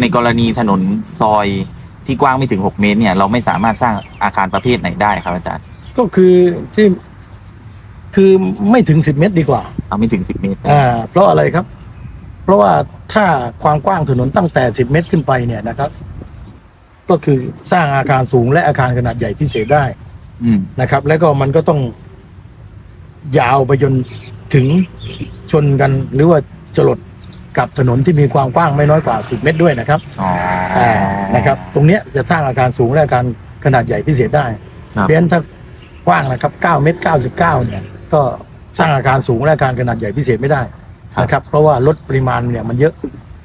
ในกรณีถนนซอยที่กว้างไม่ถึงหกเมตรเนี่ย เราไม่สามารถสร้างอาคารประเภทไหนได้ครับอาจารย์ก็คือที่คือไม่ถึงสิบเมตรดีกว่าเอาไม่ถึงสิบเมตรอ่าเพราะอะไรครับ เพราะว่าถ้าความกว้างถนนตั้งแต่สิบเมตรขึ้นไปเนี่ยนะครับ ก็คือสร้างอาคารสูงและอาคารขนาดใหญ่พิเศษได้อืมนะครับ แล้วก็มันก็ต้องยาวไปจนถึงชนกันหรือว่าจรด กับถนนที่มีความกว้างไม่น้อยกว่า 10 เมตรด้วยนะครับอ๋ออ่านะครับ ตรงเนี้ยจะสร้างอาคารสูงและอาคารขนาดใหญ่พิเศษได้ ครับ เพราะฉะนั้นถ้ากว้างนะครับ 9 เมตร 99 เนี่ย ก็สร้างอาคารสูงและอาคารขนาดใหญ่พิเศษไม่ได้นะครับ เพราะว่าลดปริมาณเนี่ยมันเยอะ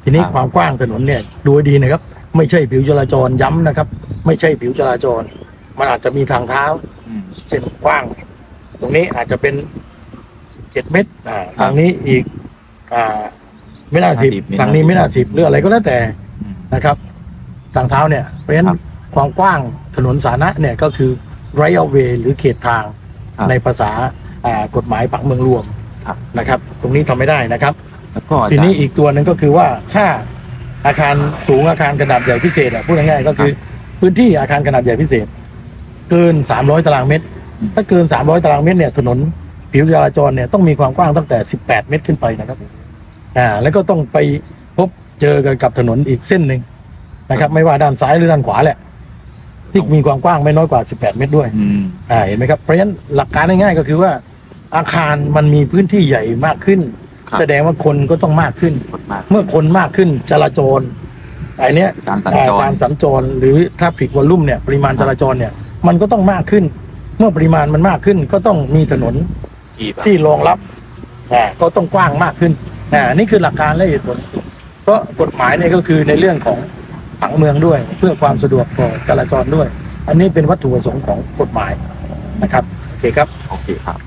ทีนี้ครับ ความกว้างถนนเนี่ยดูให้ดีนะครับ ไม่ใช่ผิวจราจรย้ำนะครับ ไม่ใช่ผิวจราจร มันอาจจะมีทางเท้า อืม เช่นกว้าง ตรงนี้อาจจะเป็นเจ็ดเมตรอ่าครับ ทางนี้อีกอ่า ไม่น่าสิบ50 ทางนี้ไม่น่าสิบหรืออะไรก็แล้วแต่อืมนะครับทางเท้าเนี่ยเพราะฉะนั้ครันบความกว้างถนนสาธารณะเนี่ยก็คือ right of way หรือเขตทางครับในภาษาอ่ากฎหมายผังเมืองรวมครับ นะครับ ตรงนี้ทำไม่ได้นะครับ แล้วก็อาทีจารนี้ย์อีกตัวหนึ่งก็คือว่าถ้าอาคารสูงอาคารขนาดใหญ่พิเศษอะพูดง่ายๆก็คือ พื้นที่อาคารขนาดใหญ่พิเศษ เกิน 300 ตารางเมตร อืม ถ้าเกิน 300 ตารางเมตรเนี่ยถนนผิวจราจรเนี่ยต้องมีความกว้างตั้งแต่ 18 เมตรขึ้นไปนะครับ อ่าแล้วก็ต้องไปพบเจอกันกับถนนอีกเส้นหนึ่งนะครับ ไม่ว่าด้านซ้ายหรือด้านขวาแหละ ที่มีความกว้างไม่น้อยกว่า 18 เมตรด้วยอืมอ่าเห็นไหมครับเพราะฉะนั้นหลักการง่ายๆก็คือว่า อาคารมันมีพื้นที่ใหญ่มากขึ้น ครับแสดงว่าคนก็ต้องมากขึ้น กดมากเมื่อคนมากขึ้นจราจรไอ้เนี้ย การสัญอ่าจร การสัญจรหรือทราฟฟิกวอลลุ่มเนี่ยปริมาณจราจรเนี่ยมันก็ต้องมากขึ้น เมื่อปริมาณมันมากขึ้น ก็ต้องมีถนนที่แบบที่รองรับอ่าก็ต้องกว้างมากขึ้น นะนี่คือหลักการและเหตุผล เพราะกฎหมายเนี่ยก็คือในเรื่องของผังเมืองด้วย เพื่อความสะดวกต่อจราจรด้วย อันนี้เป็นวัตถุประสงค์ของกฎหมายนะครับโอเคครับโอเคครับ